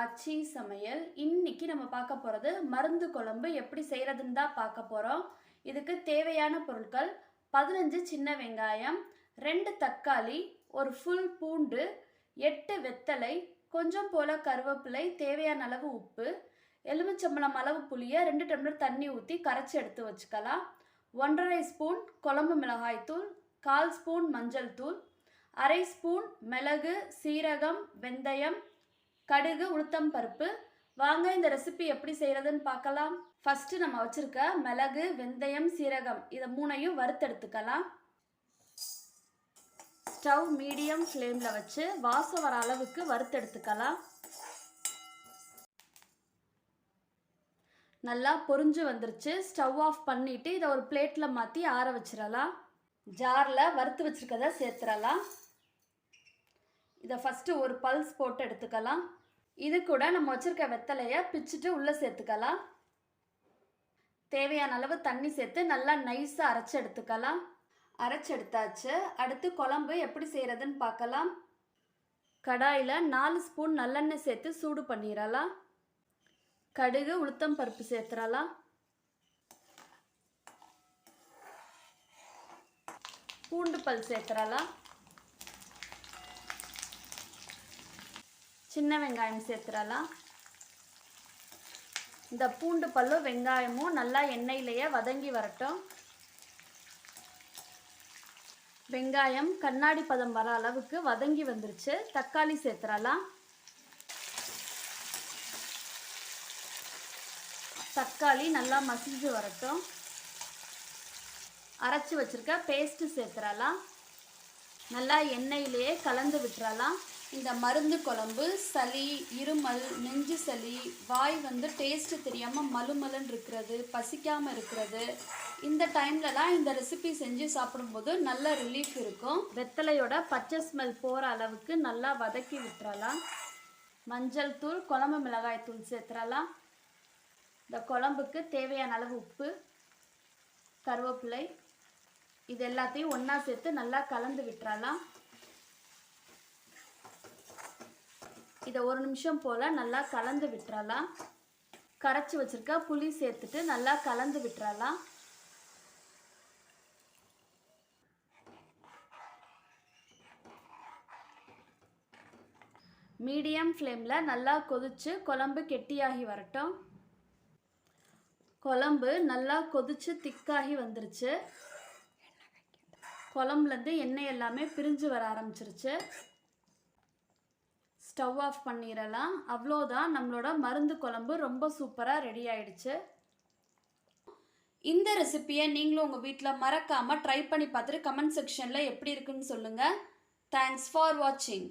ஆச்சி சமையல். இன்னைக்கு நம்ம பார்க்க போகிறது மருந்து குழம்பு எப்படி செய்கிறதுன்னு தான் பார்க்க போகிறோம் இதுக்கு தேவையான பொருட்கள் பதினஞ்சு சின்ன வெங்காயம் ரெண்டு தக்காளி ஒரு ஃபுல் பூண்டு எட்டு வெத்தலை கொஞ்சம் போல் கருவேப்பிலை தேவையான அளவு உப்பு எலுமிச்சம்பழம் அளவு புளியை ரெண்டு டம்ளர் தண்ணி ஊற்றி கரைச்சி எடுத்து வச்சுக்கலாம். ஒன்றரை ஸ்பூன் குழம்பு மிளகாய்த்தூள் கால் ஸ்பூன் மஞ்சள் தூள் அரை ஸ்பூன் மிளகு சீரகம் வெந்தயம் கடுகு உளுத்தம் பருப்பு. வாங்க இந்த ரெசிபி எப்படி செய்கிறதுன்னு பார்க்கலாம். ஃபஸ்ட்டு நம்ம வச்சுருக்க மிளகு வெந்தயம் சீரகம். இதை மூணையும் வறுத்தெடுத்துக்கலாம். ஸ்டவ் மீடியம் ஃப்ளேமில் வச்சு வாசம் வர அளவுக்கு வறுத்தெடுத்துக்கலாம். நல்லா பொரிஞ்சு வந்துருச்சு. ஸ்டவ் ஆஃப் பண்ணிவிட்டு இதை ஒரு பிளேட்டில் மாற்றி ஆற வச்சிடலாம். ஜாரில் வறுத்து வச்சுருக்கதை சேர்த்துடலாம். இதை ஃபஸ்ட்டு ஒரு பல்ஸ் போட்டு எடுத்துக்கலாம். இது கூட நம்ம வச்சுருக்க வெத்தலையை பிச்சுட்டு உள்ளே சேர்த்துக்கலாம். தேவையான அளவு தண்ணி சேர்த்து நல்லா நைஸாக அரைச்சி எடுத்துக்கலாம். அரைச்சி எடுத்தாச்சு. அடுத்து குழம்பு எப்படி செய்கிறதுன்னு பார்க்கலாம். கடாயில் நாலு ஸ்பூன் நல்லெண்ணெய் சேர்த்து சூடு பண்ணிடலாம். கடுகு உளுத்தம் பருப்பு சேர்த்துடலாம். பூண்டு பல் சேர்த்துடலாம். சின்ன வெங்காயம் சேர்த்துடலாம். இந்த பூண்டு பல்லும் வெங்காயமும் நல்லா எண்ணெயிலேயே வதங்கி வரட்டும். வெங்காயம் கண்ணாடி பதம் வர அளவுக்கு வதங்கி வந்துருச்சு. தக்காளி சேர்த்துடலாம். தக்காளி நல்லா மசிஞ்சு வரட்டும். அரைச்சி வச்சுருக்க பேஸ்ட்டு சேர்த்துடலாம். நல்லா எண்ணெயிலேயே கலந்து விட்டுறலாம் இந்த மருந்து குழம்பு சளி இருமல் நெஞ்சு சளி வாய் வந்து டேஸ்ட்டு தெரியாமல் மலுமலுன்னு இருக்கிறது பசிக்காமல் இருக்கிறது. இந்த டைம்லலாம் இந்த ரெசிபி செஞ்சு சாப்பிடும்போது நல்ல ரிலீஃப் இருக்கும். வெத்தலையோட பச்சை ஸ்மெல் போகிற அளவுக்கு நல்லா வதக்கி விட்டுறலாம். மஞ்சள் தூள் குழம்பு மிளகாய் தூள் சேர்த்துறலாம். இந்த குழம்புக்கு தேவையான அளவு உப்பு கருவேப்பிலை இது எல்லாத்தையும் ஒன்றா சேர்த்து நல்லா கலந்து விட்டுறலாம். இதை ஒரு நிமிஷம் போல் நல்லா கலந்து விட்டுறலாம். கரைச்சி வச்சுருக்க புளி சேர்த்துட்டு நல்லா கலந்து விட்டுறலாம். மீடியம் ஃப்ளேமில் நல்லா கொதித்து குழம்பு கெட்டியாகி வரட்டும். குழம்பு நல்லா கொதித்து திக்காகி வந்துருச்சு. குழம்புலேருந்து எண்ணெய் எல்லாமே பிரிஞ்சு வர ஆரம்பிச்சிருச்சு. ஸ்டவ் ஆஃப் பண்ணிடலாம். அவ்வளோதான். நம்மளோட மருந்து குழம்பு ரொம்ப சூப்பராக ரெடி ஆயிடுச்சு. இந்த ரெசிப்பியை நீங்களும் உங்கள் வீட்டில் மறக்காமல் ட்ரை பண்ணி பார்த்துட்டு கமெண்ட் செக்ஷனில் எப்படி இருக்குன்னு சொல்லுங்கள் தேங்க்ஸ் ஃபார் வாட்சிங்